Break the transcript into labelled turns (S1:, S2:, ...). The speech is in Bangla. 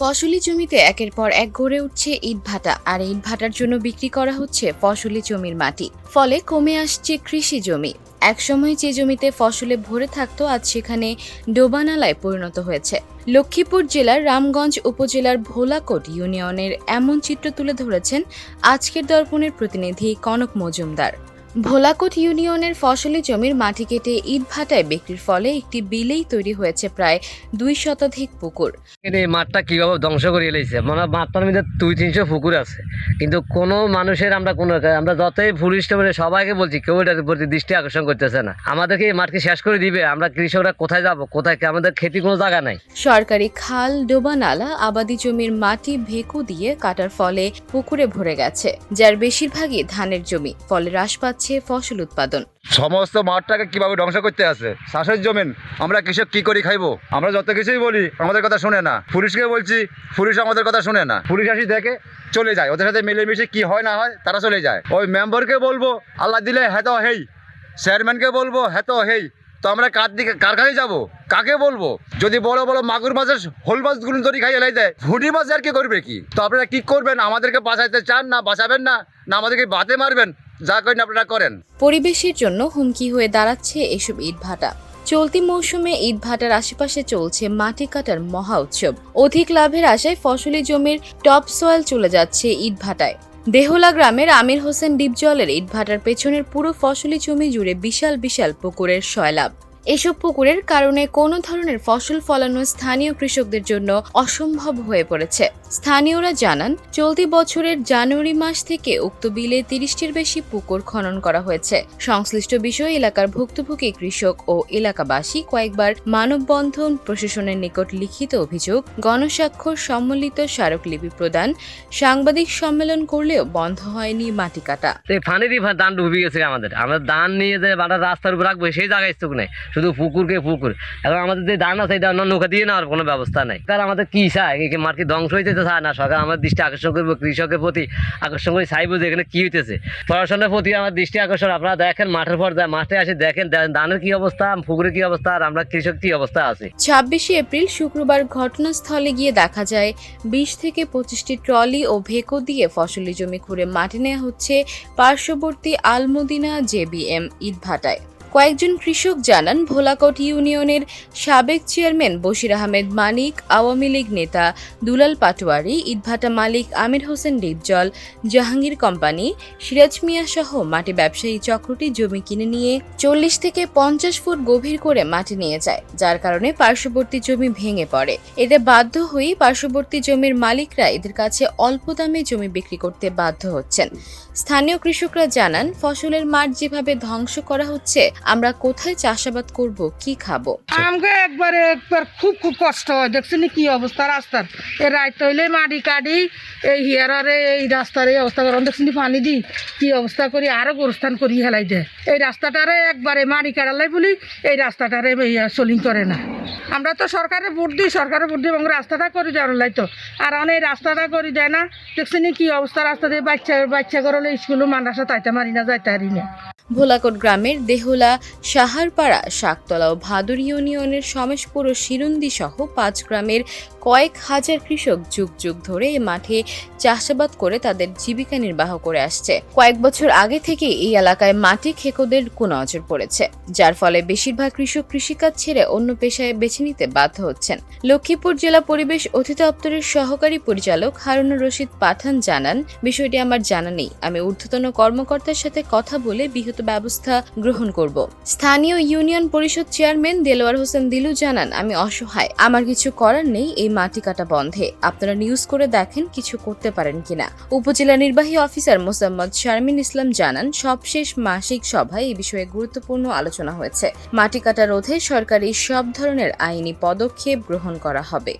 S1: ফসলি জমিতে একের পর এক গড়ে উঠছে ইটভাটা আর ইটভাটার জন্য বিক্রি করা হচ্ছে ফসলি জমির মাটি। ফলে কমে আসছে কৃষি জমি। একসময় যে জমিতে ফসলে ভরে থাকতো, আজ সেখানে ডোবানালায় পরিণত হয়েছে। লক্ষ্মীপুর জেলার রামগঞ্জ উপজেলার ভোলাকোট ইউনিয়নের এমন চিত্র তুলে ধরেছেন আজকের দর্পণের প্রতিনিধি কনক মজুমদার। ভোলাকোট ইউনিয়নের ফসলি জমির মাটি কেটে ইটভাটায় বিক্রির ফলে একটি বিলেই তৈরি হয়েছে প্রায় দুই শতাধিক পুকুর।
S2: এই মাঠটা কীভাবে ধ্বংস করে এলেছে? মানে মাঠটার মধ্যে দুই তিনশো পুকুর আছে। কিন্তু কোনো মানুষের আমরা কোনো আমরা যতই পুলিশ বলে সবাইকে বলছি কেউ এটার প্রতি দৃষ্টি আকর্ষণ করতেছে না। আমাদেরকে এই মাঠকে শেষ করে দিবে। আমরা কৃষকরা কোথায় যাব? কোথায় কি? আমাদের খেতে কোনো জায়গা নাই।
S1: সরকারি খাল ডোবা নালা আবাদি জমির মাটি ভেকু দিয়ে কাটার ফলে পুকুরে ভরে গেছে যার বেশিরভাগই ধানের জমি। ফলে হ্রাস পাচ্ছে ফসল উৎপাদন।
S3: সমস্ত মাঠটাকে কীভাবে ধ্বংস করতে আছে? চাষের জমিন, আমরা কৃষক কি করি খাইবো? আমরা যত কিছুই বলি, আমাদের কথা শুনে না। পুলিশকে বলছি, পুলিশ আমাদের কথা শুনে না। পুলিশ আসি দেখে চলে যায়। ওদের সাথে মিলেমিশে কি হয় না হয়, তারা চলে যায়। ওই মেম্বারকে বলব, আল্লাহ দিলে হ্যাঁ তো হেই চেয়ারম্যানকে বলব হ্যাঁ তো হেই। তো আমরা কার দিকে, কার কাছে যাব? কাকে বলব? যদি বড় বড় মাগুর মাছের হোল মাছগুলো ধরি খাই এলাই দেয় ভুটি মাছ আর কি করবে কি? তো আপনারা কি করবেন? আমাদেরকে বাঁচাইতে চান না, বাঁচাবেন না? না আমাদেরকে বাতে মারবেন? যা করেন আপনারা করেন।
S1: পরিবেশের জন্য হুমকি হয়ে দাঁড়াচ্ছে এসব ইটভাটা। চলতি মৌসুমে ইটভাটার আশেপাশে চলছে মাটি কাটার মহা উৎসব। অধিক লাভের আশায় ফসলি জমির টপ সয়েল চলে যাচ্ছে ইটভাটায়। দেহলা গ্রামের আমির হোসেন ডিপজলের ইটভাটার পেছনের পুরো ফসলি জমি জুড়ে বিশাল বিশাল পুকুরের সয়লাভ এসব পুকুরের কারণে কোনো ধরনের ফসল ফলানো স্থানীয় কৃষকদের জন্য অসম্ভব হয়ে পড়েছে। স্থানীয়রা জানান, চলতি বছরের জানুয়ারি মাস থেকে উক্ত বিলে তিরিশটির বেশি পুকুর খনন করা হয়েছে। সংশ্লিষ্ট বিষয়ে এলাকার ভুক্তভোগী কৃষক ও এলাকাবাসী কয়েকবার মানববন্ধন প্রশাসনের নিকট লিখিত অভিযোগ, গণস্বাক্ষর সম্মিলিত স্মারকলিপি প্রদান, সাংবাদিক সম্মেলন করলেও বন্ধ হয়নি মাটি কাটা।
S2: ডুবে গেছে আমাদের। আমরা দান নিয়ে যে রাস্তার উপর রাখব, সেই জায়গায় নেই। শুধু পুকুরকে পুকুর। এখন আমাদের যে দান আছে অন্য নৌকা দিয়ে নেওয়ার কোনো ব্যবস্থা নেই। কারণ আমাদের কি চায় এই মাঠ ধ্বংস হইতে চায় না। সরকার আমাদের দৃষ্টি আকর্ষণ করব, কৃষকের প্রতি আকর্ষণ করে চাইব যে এখানে কি হইতেছে। প্রশাসনের প্রতি আমার দৃষ্টি আকর্ষণ। আপনারা দেখেন মাঠের পর যা- মাঠে আসে দেখেন দানের কি অবস্থা, পুকুরের কি অবস্থা, আর আমরা কৃষক কি অবস্থা আছে।
S1: ছাব্বিশে এপ্রিল শুক্রবার ঘটনাস্থলে গিয়ে দেখা যায়, বিশ থেকে পঁচিশটি ট্রলি ও ভেকো দিয়ে ফসলি জমি খুঁড়ে মাটি নেওয়া হচ্ছে পার্শ্ববর্তী আলমদিনা জেবিএম ইটভাটায়। কয়েকজন কৃষক জানান, ভোলাকোট ইউনিয়নের সাবেক চেয়ারম্যান বশির আহমেদ মানিক, আওয়ামী লীগ নেতা দুলাল পাটোয়ারি, ইটভাটা মালিক আমির হোসেন ডিপজল, জাহাঙ্গীর কোম্পানি, সিরাজ মিয়া সহ মাটি ব্যবসায়ী চক্রটি জমি কিনে নিয়ে চল্লিশ থেকে পঞ্চাশ ফুট গভীর করে মাটি নিয়ে যায়, যার কারণে পার্শ্ববর্তী জমি ভেঙে পড়ে। এতে বাধ্য হয়েই পার্শ্ববর্তী জমির মালিকরা এদের কাছে অল্প দামে জমি বিক্রি করতে বাধ্য হচ্ছেন। স্থানীয় কৃষকরা জানান, ফসলের মাঠ যেভাবে ধ্বংস করা হচ্ছে আমরা কোথায় চাষাবাদ করব, কি খাব?
S4: আমাকে একবারে একবার খুব খুব কষ্ট হয় দেখছি কি অবস্থা রাস্তার? এই রাইত হইলে মাটি কাটি, এই হিয়ারে এই রাস্তার এই অবস্থা করে দেখছি পানি দি, কি অবস্থা করি, আরও গোরস্থান করি হেলাই দেয়। এই রাস্তাটারে একবারে মাটি কাটালে বলি, এই রাস্তাটারে চলিং করে না। আমরা তো সরকারের ভোট দিই সরকারের ভোট এবং রাস্তাটা করে দেওয়ার লাই তো আর অনেক রাস্তাটা করে দেয় না। দেখছি কি অবস্থা, রাস্তা দিয়ে বাচ্চা বাচ্চা করলে স্কুলে, মাদ্রাসা তাইতে মারি না, যাইতে পারি না।
S1: ভোলাকোট গ্রামের দেহলা, সাহারপাড়া, শাকতলা ও ভাদুর ইউনিয়নের সমেশপুর ও শিরুন্দি সহ পাঁচ গ্রামের কয়েক হাজার কৃষক যুগ যুগ ধরে এ মাঠে চাষাবাদ করে তাদের জীবিকা নির্বাহ করে আসছে। কয়েক বছর আগে থেকে এই এলাকায় মাটি খেকোদের কুনজর পড়েছে। যার ফলে বেশিরভাগ কৃষক কৃষিকাজ ছেড়ে অন্য পেশায় বেছে নিতে বাধ্য হচ্ছেন। লক্ষ্মীপুর জেলা পরিবেশ অধিদপ্তরের সহকারী পরিচালক হারুনুর রশিদ পাঠান জানান, বিষয়টি আমার জানা নেই। আমি ঊর্ধ্বতন কর্মকর্তার সাথে কথা বলে বিহিত ব্যবস্থা গ্রহণ করব। স্থানীয় ইউনিয়ন পরিষদ চেয়ারম্যান দেলোয়ার হোসেন দিলু জানান, আমি অসহায়। আমার কিছু করার নেই, এই মাটি কাটা বন্ধে। আপনারা নিউজ করে দেখেন কিছু করতে পারেন কিনা। উপজেলা নির্বাহী অফিসার মোসাম্মদ শারমিন ইসলাম জানান, সবশেষ মাসিক সভায় এই বিষয়ে গুরুত্বপূর্ণ আলোচনা হয়েছে। মাটি কাটা রোধে সরকারি সব ধরনের আইনি পদক্ষেপ গ্রহণ করা হবে।